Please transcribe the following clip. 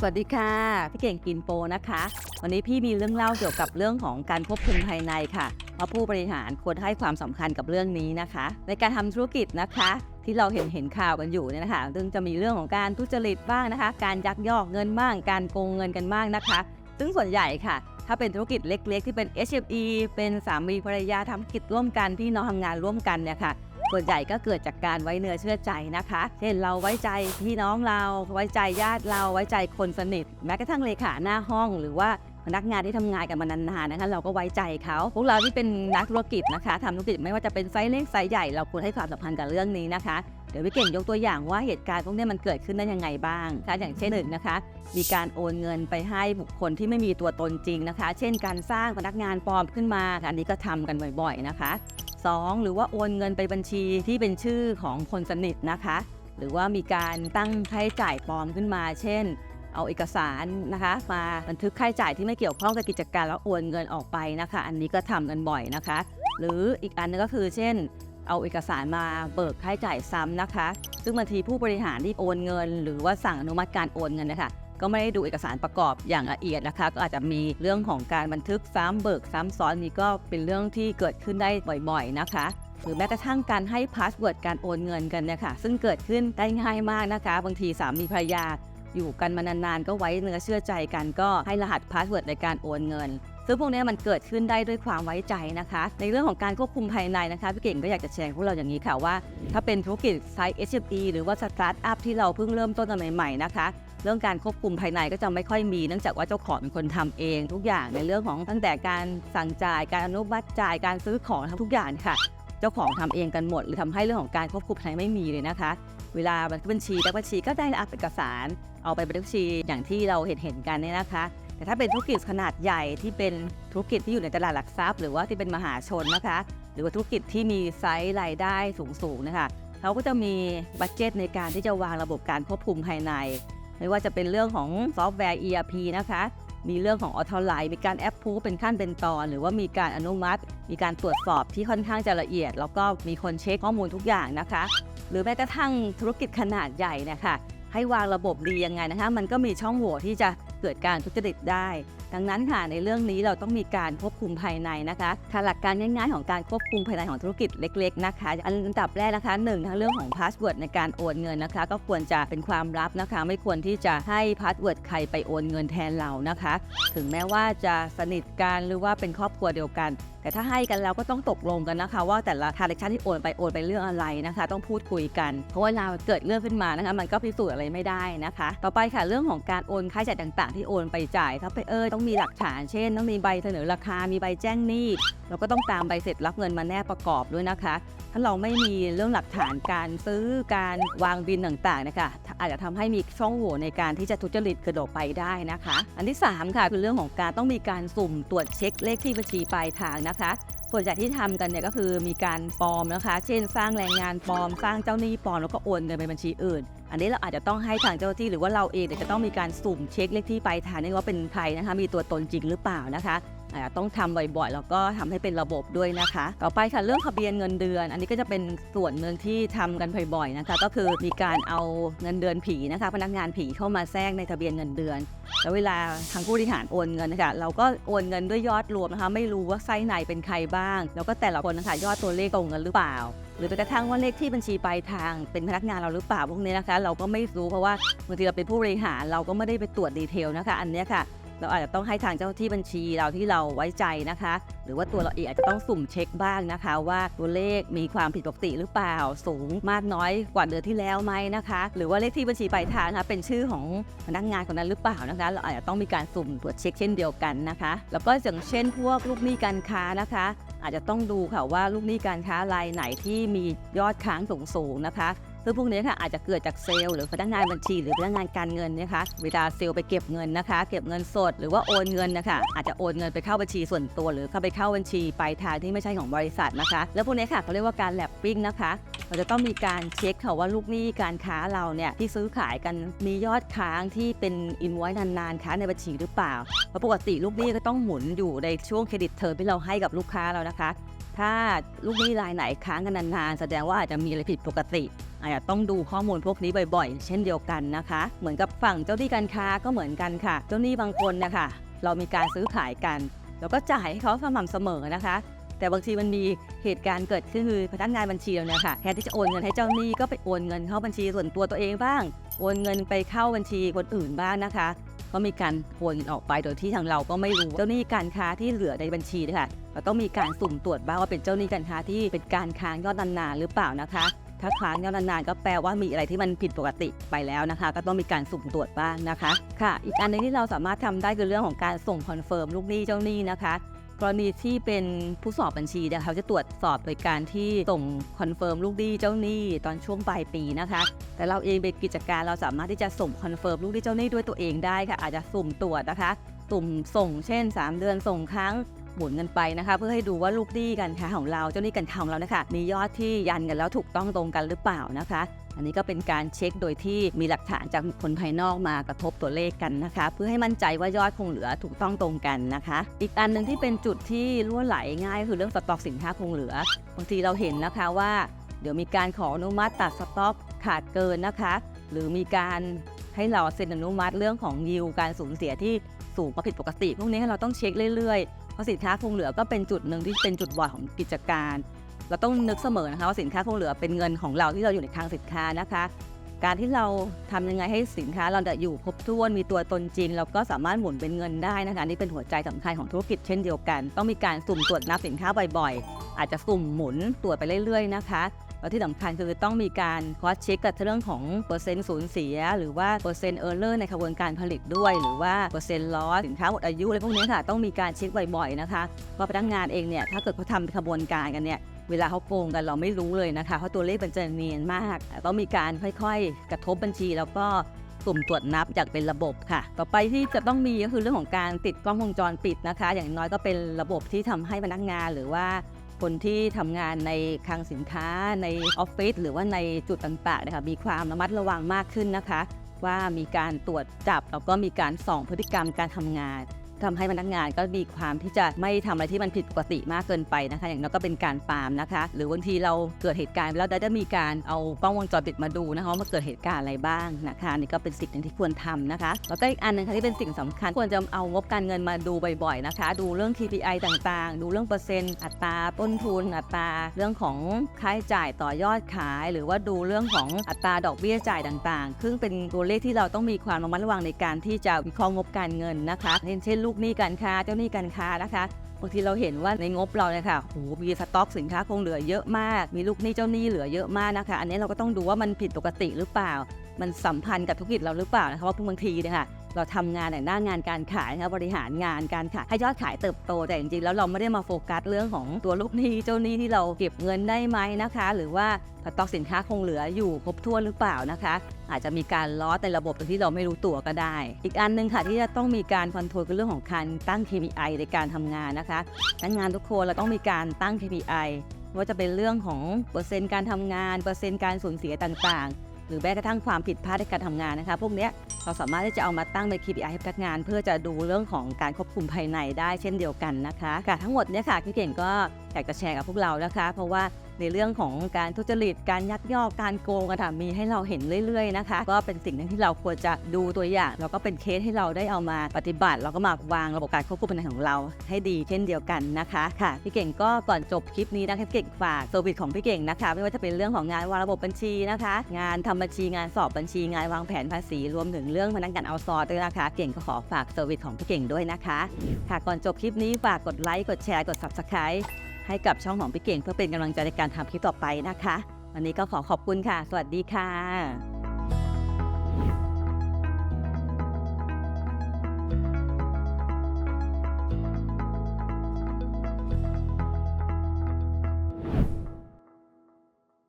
สวัสดีค่ะ พี่เก่งกินโปนะคะ วันนี้พี่มีเรื่องเล่าเกี่ยวกับเรื่องของการควบคุมภายในค่ะเพราะผู้บริหารควรให้ความสำคัญกับเรื่องนี้นะคะ ในการทำธุรกิจนะคะ ที่เราเห็นเห็นข่าวกันอยู่เนี่ยนะคะซึ่งจะมีเรื่องของการทุจริตบ้างนะคะ การยักยอกเงินบ้าง การโกงเงินกันบ้างนะคะ ซึ่งส่วนใหญ่ค่ะ ถ้าเป็นธุรกิจเล็ก ๆ ที่เป็น SME เป็นสามีภรรยาทำกิจร่วมกันพี่น้องทำงานร่วมกันเนี่ยค่ะ ส่วนใหญ่ก็เกิดจากการไว้เนื้อเชื่อใจนะคะ เช่นเราไว้ใจพี่น้องเราไว้ใจญาติเราไว้ใจคนสนิท แม้กระทั่งเลขาหน้าห้องหรือว่าพนักงานที่ทำงานกันมานานๆนะคะ เราก็ไว้ใจเขาพวกเราที่เป็นนักธุรกิจนะคะทำธุรกิจไม่ว่าจะเป็นไซส์เล็กไซส์ใหญ่เราควรให้ความสำคัญกับเรื่องนี้นะคะเดี๋ยวพี่เก่งยกตัวอย่างว่าเหตุการณ์พวกนี้มันเกิดขึ้นได้ยังไงบ้างคะอย่างเช่นหนึ่งนะคะ มีการโอนเงินไปให้บุคคลที่ไม่มีตัวตนจริงนะคะ เช่นการสร้างพนักงานปลอมขึ้นมาอันนี้ก็ทำกันบ่อยๆนะคะ 2. หรือว่าโอนเงินไปบัญชีที่เป็นชื่อของคนสนิทนะคะ หรือว่ามีการตั้งค่าใช้จ่ายปลอมขึ้นมา เช่น เอาเอกสารนะคะ มาบันทึกค่าใช้จ่ายที่ไม่เกี่ยวข้องกับกิจการแล้วโอนเงินออกไปนะคะ อันนี้ก็ทำกันบ่อยนะคะ หรืออีกอันนึงก็คือ เช่น เอาเอกสารมาเบิกค่าใช้จ่ายซ้ำนะคะ ซึ่งบางทีผู้บริหารที่โอนเงิน หรือว่าสั่งอนุมัติการโอนเงินนะคะ ก็ไม่ได้ดูเอกสารประกอบอย่างละเอียดนะคะ ก็อาจจะมีเรื่องของการบันทึกซ้ำเบิกซ้ำซ้อนนี้ก็เป็นเรื่องที่เกิดขึ้นได้บ่อยๆนะคะหรือแม้กระทั่งการให้พาสเวิร์ดการโอนเงินกันเนี่ยค่ะ ซึ่งเกิดขึ้นได้ง่ายมากนะคะ บางทีสามีภรรยา อยู่กันมานานๆ ก็ไว้เนื้อเชื่อใจกันก็ให้รหัสพาสเวิร์ดในการโอนเงิน ซึ่งพวกนี้มันเกิดขึ้นได้ด้วยความไว้ใจนะคะ ในเรื่องของการควบคุมภายในนะคะพี่เก่งก็อยากจะแชร์พวกเราอย่างนี้ค่ะว่า ถ้าเป็นธุรกิจไซส์ SME หรือว่าสตาร์ทอัพที่เราเพิ่งเริ่มต้นกันใหม่ๆนะคะ เรื่องการควบคุมภายในก็จะไม่ค่อยมีเนื่องจากว่าเจ้าของเป็นคนทำเอง ทุกอย่างในเรื่องของตั้งแต่การสั่งจ่ายการอนุมัติจ่ายการซื้อของทุกอย่างค่ะ เจ้าของทำเองกันหมดหรือทำให้เรื่องของการควบคุมภายในไม่มีเลยนะคะ เวลาบันทึกบัญชีแล้วบัญชีก็ได้รับเอกสาร เอาไปบันทึกบัญชีอย่างที่เราเห็นเห็นกันเนี่ยนะคะแต่ถ้าเป็นธุรกิจขนาดใหญ่ที่เป็นธุรกิจที่อยู่ในตลาดหลักทรัพย์ หรือว่าที่เป็นมหาชนนะคะ หรือว่าธุรกิจที่มีไซส์รายได้สูงๆนะคะเขาก็จะมีบัตเจตในการที่จะวางระบบการควบคุมภายใน ไม่ว่าจะเป็นเรื่องของซอฟต์แวร์ ERP นะคะ มีเรื่องของออทไลน์มีการแอปพูเป็นขั้นเป็นตอน หรือว่ามีการอนุมัติ มีการตรวจสอบที่ค่อนข้างจะละเอียด แล้วก็มีคนเช็คข้อมูลทุกอย่างนะคะ หรือแม้กระทั่งธุรกิจขนาดใหญ่เนะคะให้วางระบบดียังไงนะคะ มันก็มีช่องโหว่ที่จะ เกิดการทุจริตได้ ดังนั้นค่ะในเรื่องนี้เราต้องมีการควบคุมภายในนะคะค่ะหลักการง่ายๆของการควบคุมภายในของธุรกิจเล็ก ๆ นะคะ อันดับแรกนะคะหนึ่งทั้งเรื่องของพาสเวิร์ดในการโอนเงินนะคะ ก็ควรจะเป็นความลับนะคะ ไม่ควรที่จะให้พาสเวิร์ดใครไปโอนเงินแทนเรานะคะ ถึงแม้ว่าจะสนิทกันหรือว่าเป็นครอบครัวเดียวกัน แต่ถ้าให้กันแล้วก็ต้องตกลงกันนะคะ ว่าแต่ละทาร์เ c ชันที่โอนไปโอนไปเรื่องอะไรนะคะ ต้องพูดคุยกันเพราะเวลาเกิดเรื่องขึ้นมานะคะ มันก็พิสูจน์อะไรไม่ได้นะคะ ต่อไปค่ะเรื่องของการโอนค่าใช้จ่ายต่างๆ ที่โอนไปจ่ายถ้าไปเออต้องมีหลักฐานเช่น ต้องมีใบเสนอราคา มีใบแจ้งหนี้เราก็ต้องตามใบเสร็จรับเงินมาแนบประกอบด้วยนะคะ ถ้าเราไม่มีเรื่องหลักฐานการซื้อการวางบินต่างๆนะคะอาจจะทำให้มีช่องโหว่ในการที่จะทุจริตกระโดดไปได้นะคะ อันที่ 3 ค่ะคือเรื่องของการต้องมีการสุ่มตรวจเช็คเลขที่บัญชีปลายทางนะคะส่วนใหญ่ที่ทำกันเนี่ยก็คือมีการปลอมนะคะ เช่น สร้างแรงงานปลอม สร้างเจ้าหนี้ปลอมแล้วก็โอนเงินไปบัญชีอื่น อันนี้เราอาจจะต้องให้ทางเจ้าหน้าที่หรือว่าเราเองเนี่ยจะต้องมีการสุ่มเช็คเลขที่ปลายทางนี่ว่าเป็นใครนะคะ มีตัวตนจริงหรือเปล่านะคะต้องทำบ่อยๆ แล้วก็ทำให้เป็นระบบด้วยนะคะ ต่อไปค่ะเรื่องทะเบียนเงินเดือน อันนี้ก็จะเป็นส่วนหนึ่งที่ทำกันบ่อยๆนะคะ ก็คือมีการเอาเงินเดือนผีนะคะ พนักงานผีเข้ามาแทรกในทะเบียนเงินเดือน แล้วเวลาทางผู้บริหารโอนเงินนะคะเราก็โอนเงินด้วยยอดรวมนะคะ ไม่รู้ว่าไส้ในเป็นใครบ้าง แล้วก็แต่ละคนนะคะยอดตัวเลขตรงกันหรือเปล่า หรือไปกระทั่งว่าเลขที่บัญชีปลายทางเป็นพนักงานเราหรือเปล่าพวกนี้นะคะ เราก็ไม่รู้เพราะว่าบางทีเราเป็นผู้บริหารเราก็ไม่ได้ไปตรวจดีเทลนะคะ อันนี้ค่ะ เราอาจจะต้องให้ทางเจ้าหน้าที่บัญชีเราที่เราไว้ใจนะคะ หรือว่าตัวเราเองอาจจะต้องสุ่มเช็คบ้างนะคะ ว่าตัวเลขมีความผิดปกติหรือเปล่า สูงมากน้อยกว่าเดือนที่แล้วไหมนะคะ หรือว่าเลขที่บัญชีปลายทางนะคะเป็นชื่อของพนักงานคนนั้นหรือเปล่านะคะ เราอาจจะต้องมีการสุ่มตรวจเช็คเช่นเดียวกันนะคะ แล้วก็อย่างเช่น พวกลูกหนี้การค้านะคะ อาจจะต้องดูค่ะว่าลูกหนี้การค้ารายไหนที่มียอดค้างสูงสูงนะคะ ซึ่งพวกนี้ค่ะอาจจะเกิดจากเซลล์หรือพนักงานบัญชี หรือพนักงานการเงินนะคะเวลาเซลล์ไปเก็บเงินนะคะ เก็บเงินสดหรือว่าโอนเงินนะคะอาจจะโอนเงินไปเข้าบัญชีส่วนตัว หรือเข้าไปเข้าบัญชีปลายทางที่ไม่ใช่ของบริษัทนะคะ แล้วพวกนี้ค่ะเขาเรียกว่าการแลบปิ้งนะคะเราจะต้องมีการเช็คค่ะว่าลูกหนี้การค้าเราเนี่ยที่ซื้อขายกันมียอดค้างที่เป็นอินไว้นานๆค้างในบัญชีหรือเปล่าเพราะปกติลูกหนี้ก็ต้องหมุนอยู่ในช่วงเครดิตเทอมที่เราให้กับลูกค้าเรานะคะ ถ้าลูกหนี้รายไหนค้างกันนานๆ แสดงว่าอาจจะมีอะไรผิดปกติอาจจะต้องดูข้อมูลพวกนี้บ่อยๆ เช่นเดียวกันนะคะ เหมือนกับฝั่งเจ้าหนี้การค้าก็เหมือนกันค่ะ เจ้าหนี้บางคนนะคะเรามีการซื้อขายกัน แล้วก็จ่ายให้เขาสม่ำเสมอนะคะ แต่บางทีมันมีเหตุการณ์เกิดขึ้นคือพนักงานบัญชีเราเนี่ยค่ะแทนที่จะโอนเงินให้เจ้าหนี้ก็ไปโอนเงินเข้าบัญชีส่วนตัวตัวเองบ้าง โอนเงินไปเข้าบัญชีคนอื่นบ้างนะคะ ก็มีการโอนออกไปโดยที่ทางเราก็ไม่รู้เจ้าหนี้การค้าที่เหลือในบัญชีนะคะ เราต้องมีการสุ่มตรวจบ้างว่าเป็นเจ้าหนี้การค้าที่เป็นการค้างยอดนานๆหรือเปล่านะคะ ถ้าค้างยอดนานๆก็แปลว่ามีอะไรที่มันผิดปกติไปแล้วนะคะ ก็ต้องมีการสุ่มตรวจบ้างนะคะ ค่ะ อีกอันหนึงที่เราสามารถทำได้คือเรื่องของการส่งคอนเฟิร์มลูกหนี้เจ้าหนี้นะคะกรณีที่เป็นผู้สอบบัญชีเนี่ยเขาจะตรวจสอบโดยการที่ส่งคอนเฟิร์มลูกหนี้เจ้าหนี้ตอนช่วงปลายปีนะคะ แต่เราเองเป็นกิจการเราสามารถที่จะส่งคอนเฟิร์มลูกหนี้เจ้าหนี้ด้วยตัวเองได้ค่ะอาจจะสุ่มตรวจนะคะ สุ่มส่งเช่น 3 เดือนส่งครั้ง หมุนกันไปนะคะ เพื่อให้ดูว่าลูกหนี้กันค้าของเราเจ้าหนี้กันค้าของเรานะคะมียอดที่ยันกันแล้วถูกต้องตรงกันหรือเปล่านะคะ อันนี้ก็เป็นการเช็คโดยที่มีหลักฐานจากบุคคลภายนอกมากระทบตัวเลขกันนะคะ เพื่อให้มั่นใจว่ายอดคงเหลือถูกต้องตรงกันนะคะ อีกอันหนึ่งที่เป็นจุดที่รั่วไหลง่ายคือเรื่องสต็อกสินค้าคงเหลือบางทีเราเห็นนะคะว่าเดี๋ยวมีการขออนุมัติตัดสต็อกขาดเกินนะคะ หรือมีการให้เราเซ็นอนุมัติเรื่องของยิวการสูญเสียที่สูงกว่าผิดปกติ พวกนี้เราต้องเช็คเรื่อยๆ ราะสินค้าคงเหลือก็เป็นจุดหนึ่งที่เป็นจุดบอดของกิจการ เราต้องนึกเสมอนะคะว่าสินค้าคงเหลือเป็นเงินของเราที่เราอยู่ในคลังสินค้านะคะ การที่เราทำยังไงให้สินค้าเราจะอยู่ครบถ้วนมีตัวตนจริง เราก็สามารถหมุนเป็นเงินได้นะคะนี่เป็นหัวใจสำคัญของธุรกิจเช่นเดียวกัน ต้องมีการสุ่มตรวจนับสินค้าบ่อยๆ อาจจะสุ่มหมุนตรวจไปเรื่อยๆนะคะ แล้วที่สำคัญคือต้องมีการคอสเช็คกับเรื่องของเปอร์เซ็นต์สูญเสีย หรือว่าเปอร์เซ็นต์เออร์เลอร์ในกระบวนการผลิตด้วย หรือว่าเปอร์เซ็นต์ลอสสินค้าหมดอายุอะไรพวกนี้ค่ะต้องมีการเช็คบ่อยๆนะคะเพราพนักงานเองเนี่ยถ้าเกิดเขาทำขบวนการกันเนี่ยเวลาเขาโกงกันเราไม่รู้เลยนะคะ เพราะตัวเลขมันจะเนียนมาก ต้องมีการค่อยๆ กระทบบัญชีแล้วก็สุ่มตรวจนับอย่างเป็นระบบค่ะ ต่อไปที่จะต้องมีก็คือเรื่องของการติดกล้องวงจรปิดนะคะ อย่างน้อยก็เป็นระบบที่ทำให้พนักงานหรือว่า คนที่ทำงานในคลังสินค้าในออฟฟิศหรือว่าในจุดต่างๆนะคะมีความระมัดระวังมากขึ้นนะคะ ว่ามีการตรวจจับแล้วก็มีการส่องพฤติกรรมการทำงาน ทำให้พนักงานก็มีความที่จะไม่ทำอะไรที่มันผิดปกติมากเกินไปนะคะ อย่างน้อยก็เป็นการปามนะคะ หรือบางทีเราเกิดเหตุการณ์แล้วได้มีการเอากล้องวงจรปิดมาดูนะคะว่าเกิดเหตุการณ์อะไรบ้างนะคะนี่ก็เป็นสิ่งหนึ่งที่ควรทำนะคะแล้วก็อีกอันหนึงค่ะที่เป็นสิ่งสำคัญ ควรจะเอางบการเงินมาดูบ่อยๆนะคะ ดูเรื่อง KPI ต่างๆ ดูเรื่องเปอร์เซ็นต์อัตราต้นทุนอัตราเรื่องของค่าใช้จ่ายต่อยอดขาย หรือว่าดูเรื่องของอัตราดอกเบี้ยจ่ายต่างๆซึ่งเป็นตัวเลขที่เราต้องมีความระมัดระวังในการที่จะวิเคราะห์งบการเงินนะคะเช่นเช่นลูกหนี้การค้าเจ้าหนี้การค้านะคะบางทีเราเห็นว่าในงบเราเนี่ยค่ะโหมีสต็อกสินค้าคงเหลือเยอะมาก มีลูกหนี้เจ้าหนี้เหลือเยอะมากนะคะ อันนี้เราก็ต้องดูว่ามันผิดปกติหรือเปล่า มันสัมพันธ์กับธุรกิจเราหรือเปล่านะคะเพราะบางทีเนี่ยค่ะ เราทำงานในหน้างานการขายนะบริหารงานการขายให้ยอดขายเติบโต แต่จริงๆแล้วเราไม่ได้มาโฟกัสเรื่องของตัวลูกหนี้เจ้าหนี้ที่เราเก็บเงินได้ไหมนะคะ หรือว่าสต็อกสินค้าคงเหลืออยู่ครบถ้วนหรือเปล่านะคะ อาจจะมีการล้อในระบบโดยที่เราไม่รู้ตัวก็ได้ อีกอันหนึงค่ะที่จะต้องมีการคอนโทรลคือเรื่องของการตั้ง KPI ในการทำงานนะคะพนักงานทุกคนเราต้องมีการตั้ง KPI ว่าจะเป็นเรื่องของเปอร์เซ็นต์การทำงาน เปอร์เซ็นต์การสูญเสียต่างๆ หรือแม้กระทั่งความผิดพลาดในการทำงานนะคะ พวกนี้เราสามารถที่จะเอามาตั้งเป็น KPI ให้พนักงาน เพื่อจะดูเรื่องของการควบคุมภายในได้เช่นเดียวกันนะคะค่ะทั้งหมดเนี่ยค่ะพี่เก่งก็อยากจะแชร์กับพวกเรานะคะ เพราะว่า ในเรื่องของการทุจริต การยักยอกการโกงกันค่ะมีให้เราเห็นเรื่อยๆนะคะก็เป็นสิ่งหนึ่งที่เราควรจะดูตัวอย่าง แล้วก็เป็นเคสให้เราได้เอามาปฏิบัติ แล้วก็มาวางระบบการควบคุมภายในของเราให้ดีเช่นเดียวกันนะคะค่ะพี่เก่งก็ก่อนจบคลิปนี้นะคะพี่เก่งฝากเซอร์วิสของพี่เก่งนะคะ ไม่ว่าจะเป็นเรื่องของงานวางระบบบัญชีนะคะ งานทำบัญชีงานสอบบัญชีงานวางแผนภาษีรวมถึงเรื่องพนักงานเอาซอร์ด้วยนะคะ เก่งก็ขอฝากเซอร์วิสของพี่เก่งด้วยนะคะค่ะก่อนจบคลิปนี้ฝากกดไลค์กดแชร์กด subscribe ให้กับช่องของพี่เก่ง เพื่อเป็นกำลังใจในการทำคลิปต่อไปนะคะ วันนี้ก็ขอขอบคุณค่ะ สวัสดีค่ะ